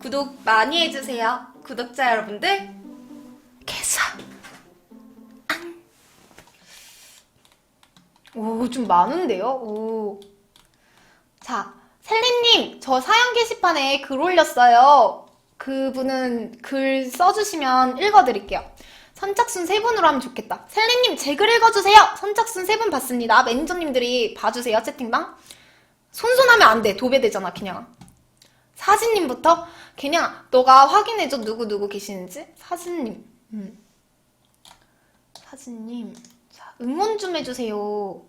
구독 많이 해주세요. 구독자 여러분들, 개사. 오, 좀 많은데요? 오. 자, 셀리님, 저 사연 게시판에 글 올렸어요. 그분은 글 써주시면 읽어드릴게요. 선착순 세 분으로 하면 좋겠다. 셀리님, 제 글 읽어주세요! 선착순 세 분 봤습니다. 매니저님들이 봐주세요, 채팅방. 손손하면 안 돼. 도배되잖아, 그냥. 사진님부터? 그냥, 너가 확인해줘. 누구누구 계시는지? 사진님. 음. 사진님. 자, 응원 좀 해주세요.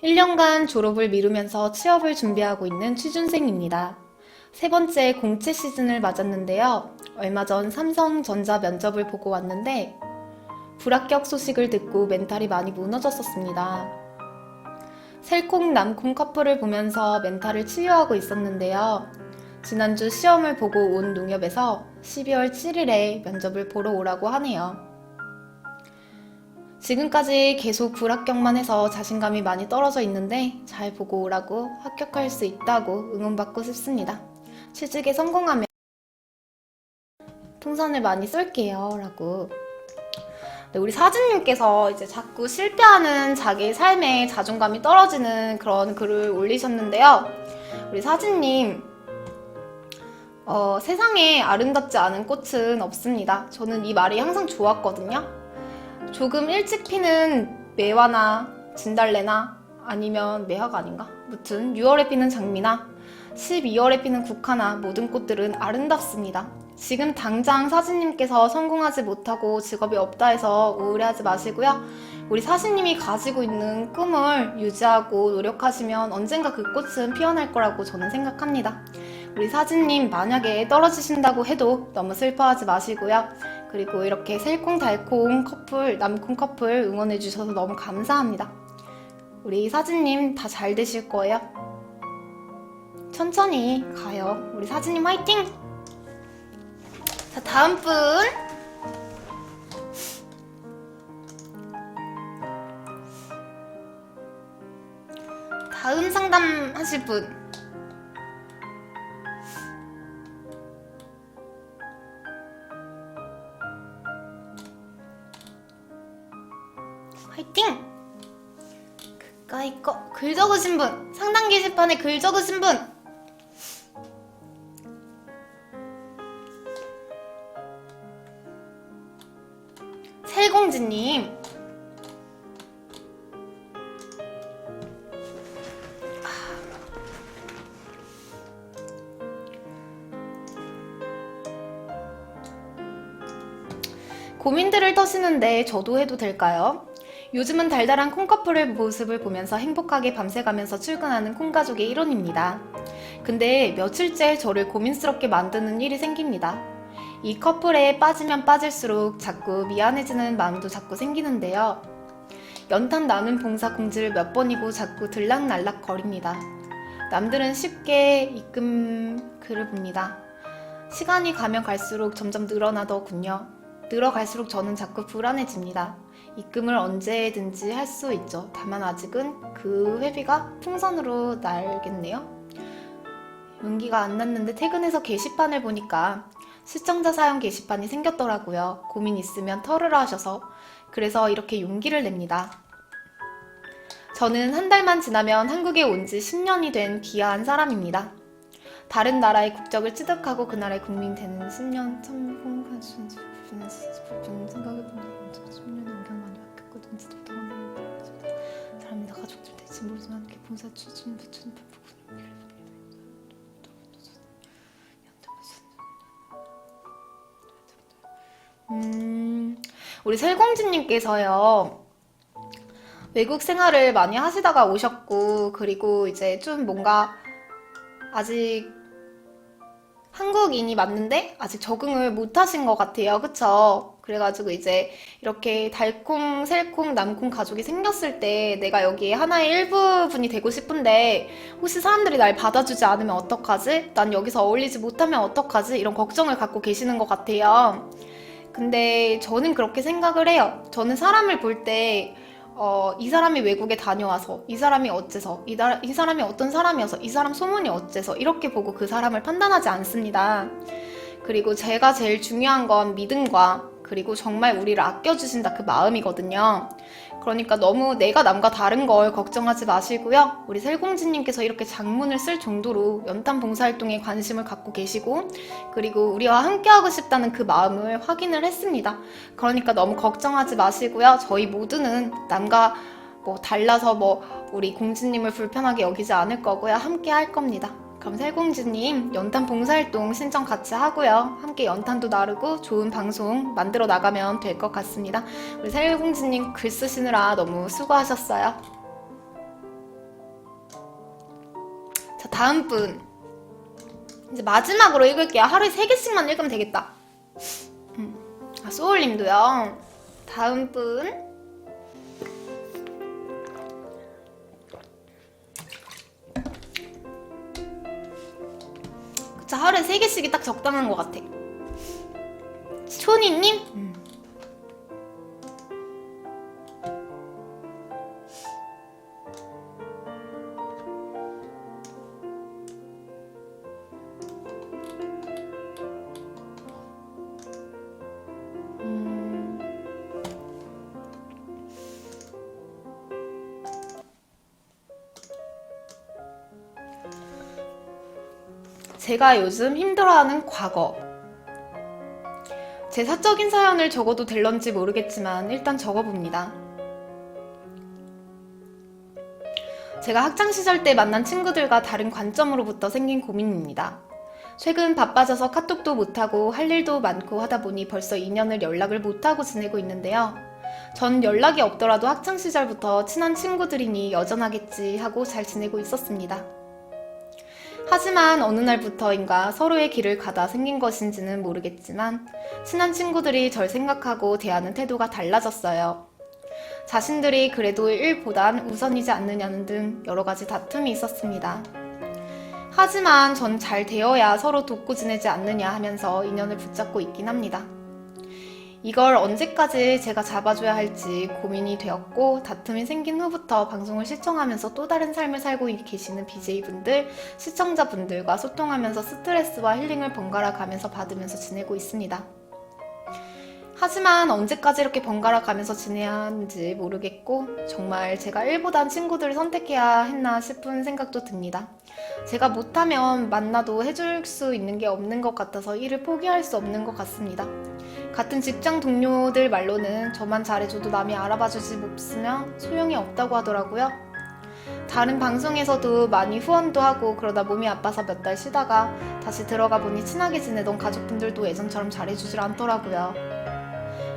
일 년간 졸업을 미루면서 취업을 준비하고 있는 취준생입니다. 세 번째 공채 시즌을 맞았는데요. 얼마 전 삼성전자 면접을 보고 왔는데 불합격 소식을 듣고 멘탈이 많이 무너졌었습니다. 셀콩 남콩 커플을 보면서 멘탈을 치유하고 있었는데요. 지난주 시험을 보고 온 농협에서 12월 7일에 면접을 보러 오라고 하네요. 지금까지 계속 불합격만 해서 자신감이 많이 떨어져 있는데 잘 보고 오라고 합격할 수 있다고 응원받고 싶습니다. 취직에 성공하면 풍선을 많이 쏠게요. 라고. 네, 우리 사진님께서 이제 자꾸 실패하는 자기 삶에 자존감이 떨어지는 그런 글을 올리셨는데요. 우리 사진님, 어, 세상에 아름답지 않은 꽃은 없습니다. 저는 이 말이 항상 좋았거든요. 조금 일찍 피는 매화나 진달래나 아니면 매화가 아닌가? 무튼 6월에 피는 장미나 12월에 피는 국화나 모든 꽃들은 아름답습니다. 지금 당장 사진님께서 성공하지 못하고 직업이 없다 해서 우울해하지 마시고요. 우리 사진님이 가지고 있는 꿈을 유지하고 노력하시면 언젠가 그 꽃은 피어날 거라고 저는 생각합니다. 우리 사진님 만약에 떨어지신다고 해도 너무 슬퍼하지 마시고요. 그리고 이렇게 새콩달콩 커플, 남콩 커플 응원해주셔서 너무 감사합니다. 우리 사진님 다 잘 되실 거예요. 천천히 가요. 우리 사진님 화이팅! 자, 다음 분. 다음 상담 하실 분. 적으신 분! 상담 게시판에 글 적으신 분! 셀공주님. 고민들을 터시는데 저도 해도 될까요? 요즘은 달달한 콩커플의 모습을 보면서 행복하게 밤새가면서 출근하는 콩가족의 일원입니다. 근데 며칠째 저를 고민스럽게 만드는 일이 생깁니다. 이 커플에 빠지면 빠질수록 자꾸 미안해지는 마음도 자꾸 생기는데요. 연탄 나눔 봉사 공지를 몇 번이고 자꾸 들락날락 거립니다. 남들은 쉽게 입금 글을 봅니다. 시간이 가면 갈수록 점점 늘어나더군요. 늘어갈수록 저는 자꾸 불안해집니다. 입금을 언제든지 할 수 있죠. 다만 아직은 그 회비가 풍선으로 날겠네요. 용기가 안 났는데 퇴근해서 게시판을 보니까 시청자 사연 게시판이 생겼더라고요. 고민 있으면 털으라 하셔서. 그래서 이렇게 용기를 냅니다. 저는 한 달만 지나면 한국에 온 지 10년이 된 귀한 사람입니다. 다른 나라의 국적을 취득하고 그 나라의 국민 되는 10년 성공한 순 생각해보면 10년 모르지만 이렇게 봉사 추진 부천 음, 우리 설공주님께서요, 외국 생활을 많이 하시다가 오셨고, 그리고 이제 좀 뭔가 아직 한국인이 맞는데 아직 적응을 못 하신 것 같아요. 그쵸? 그래가지고 이제 이렇게 달콩, 셀콩, 남콩 가족이 생겼을 때 내가 여기에 하나의 일부분이 되고 싶은데 혹시 사람들이 날 받아주지 않으면 어떡하지? 난 여기서 어울리지 못하면 어떡하지? 이런 걱정을 갖고 계시는 것 같아요. 근데 저는 그렇게 생각을 해요. 저는 사람을 볼 때, 어, 이 사람이 외국에 다녀와서, 이 사람이 어째서, 이, 나- 이 사람이 어떤 사람이어서, 이 사람 소문이 어째서, 이렇게 보고 그 사람을 판단하지 않습니다. 그리고 제가 제일 중요한 건 믿음과 그리고 정말 우리를 아껴주신다 그 마음이거든요. 그러니까 너무 내가 남과 다른 걸 걱정하지 마시고요. 우리 셀공주님께서 이렇게 장문을 쓸 정도로 연탄 봉사활동에 관심을 갖고 계시고 그리고 우리와 함께하고 싶다는 그 마음을 확인을 했습니다. 그러니까 너무 걱정하지 마시고요. 저희 모두는 남과 뭐 달라서 뭐 우리 공주님을 불편하게 여기지 않을 거고요. 함께 할 겁니다. 그럼 셀공주님 연탄 봉사활동 신청 같이 하고요. 함께 연탄도 나르고 좋은 방송 만들어 나가면 될 것 같습니다. 우리 셀공주님 글 쓰시느라 너무 수고하셨어요. 자 다음 분 이제 마지막으로 읽을게요. 하루에 세 개씩만 읽으면 되겠다. 음. 아 소울님도요. 다음 분. 자, 하루에 세 개씩이 딱 적당한 것 같아. 초니님? 제가 요즘 힘들어하는 과거. 제 사적인 사연을 적어도 될런지 모르겠지만 일단 적어봅니다. 제가 학창시절 때 만난 친구들과 다른 관점으로부터 생긴 고민입니다. 최근 바빠져서 카톡도 못하고 할 일도 많고 하다 보니 벌써 2년을 연락을 못하고 지내고 있는데요. 전 연락이 없더라도 학창시절부터 친한 친구들이니 여전하겠지 하고 잘 지내고 있었습니다. 하지만 어느 날부터인가 서로의 길을 가다 생긴 것인지는 모르겠지만 친한 친구들이 절 생각하고 대하는 태도가 달라졌어요. 자신들이 그래도 일보단 우선이지 않느냐는 등 여러 가지 다툼이 있었습니다. 하지만 전 잘 되어야 서로 돕고 지내지 않느냐 하면서 인연을 붙잡고 있긴 합니다. 이걸 언제까지 제가 잡아줘야 할지 고민이 되었고 다툼이 생긴 후부터 방송을 시청하면서 또 다른 삶을 살고 계시는 BJ분들, 시청자분들과 소통하면서 스트레스와 힐링을 번갈아 가면서 받으면서 지내고 있습니다. 하지만 언제까지 이렇게 번갈아 가면서 지내야 하는지 모르겠고 정말 제가 일보단 친구들을 선택해야 했나 싶은 생각도 듭니다. 제가 못하면 만나도 해줄 수 있는 게 없는 것 같아서 일을 포기할 수 없는 것 같습니다. 같은 직장 동료들 말로는 저만 잘해줘도 남이 알아봐주지 못으면 소용이 없다고 하더라고요. 다른 방송에서도 많이 후원도 하고 그러다 몸이 아파서 몇 달 쉬다가 다시 들어가 보니 친하게 지내던 가족분들도 예전처럼 잘해주질 않더라고요.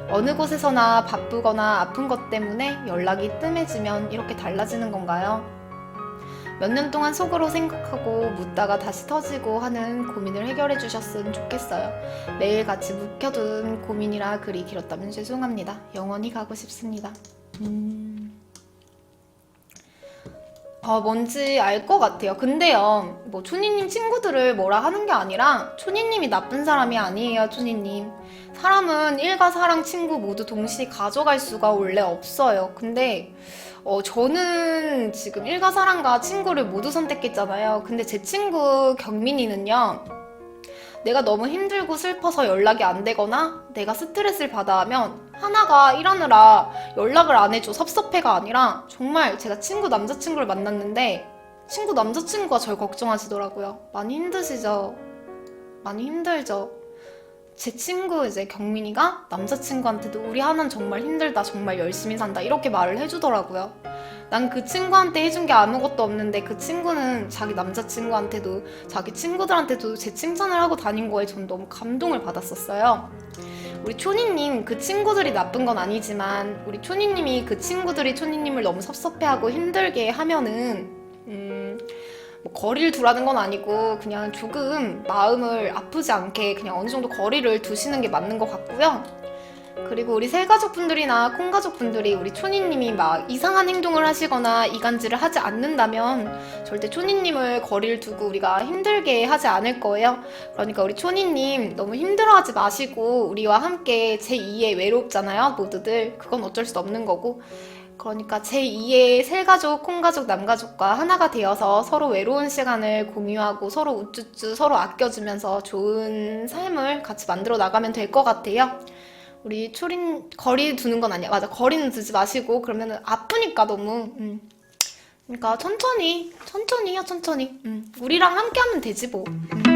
어느 곳에서나 바쁘거나 아픈 것 때문에 연락이 뜸해지면 이렇게 달라지는 건가요? 몇 년 동안 속으로 생각하고 묻다가 다시 터지고 하는 고민을 해결해 주셨으면 좋겠어요. 매일 같이 묵혀둔 고민이라 글이 길었다면 죄송합니다. 영원히 가고 싶습니다. 음... 어, 뭔지 알 것 같아요. 근데요, 뭐, 초니님 친구들을 뭐라 하는 게 아니라, 초니님이 나쁜 사람이 아니에요, 초니님. 사람은 일가 사랑 친구 모두 동시에 가져갈 수가 원래 없어요. 근데, 어, 저는 지금 일가 사랑과 친구를 모두 선택했잖아요. 근데 제 친구 경민이는요, 내가 너무 힘들고 슬퍼서 연락이 안 되거나 내가 스트레스를 받아 하면 하나가 일하느라 연락을 안 해줘 섭섭해가 아니라 정말 제가 친구 남자친구를 만났는데 친구 남자친구가 절 걱정하시더라고요. 많이 힘드시죠? 많이 힘들죠? 제 친구 이제 경민이가 남자친구한테도 우리 하나는 정말 힘들다 정말 열심히 산다 이렇게 말을 해주더라고요. 난 그 친구한테 해준 게 아무것도 없는데 그 친구는 자기 남자친구한테도 자기 친구들한테도 제 칭찬을 하고 다닌 거에 전 너무 감동을 받았었어요. 우리 초니님 그 친구들이 나쁜 건 아니지만 우리 초니님이 그 친구들이 초니님을 너무 섭섭해하고 힘들게 하면은 음, 뭐 거리를 두라는 건 아니고 그냥 조금 마음을 아프지 않게 그냥 어느 정도 거리를 두시는 게 맞는 것 같고요. 그리고 우리 셀가족분들이나 콩가족분들이 우리 초니님이 막 이상한 행동을 하시거나 이간질을 하지 않는다면 절대 초니님을 거리를 두고 우리가 힘들게 하지 않을 거예요. 그러니까 우리 초니님 너무 힘들어하지 마시고 우리와 함께 제2의 외롭잖아요, 모두들. 그건 어쩔 수 없는 거고. 그러니까 제2의 셀가족, 콩가족, 남가족과 하나가 되어서 서로 외로운 시간을 공유하고 서로 우쭈쭈 서로 아껴주면서 좋은 삶을 같이 만들어 나가면 될 것 같아요. 우리 초린 거리 두는 건 아니야. 맞아. 거리는 두지 마시고 그러면은 아프니까 너무. 음. 그러니까 천천히 천천히 해요. 천천히. 음. 우리랑 함께 하면 되지 뭐. 음.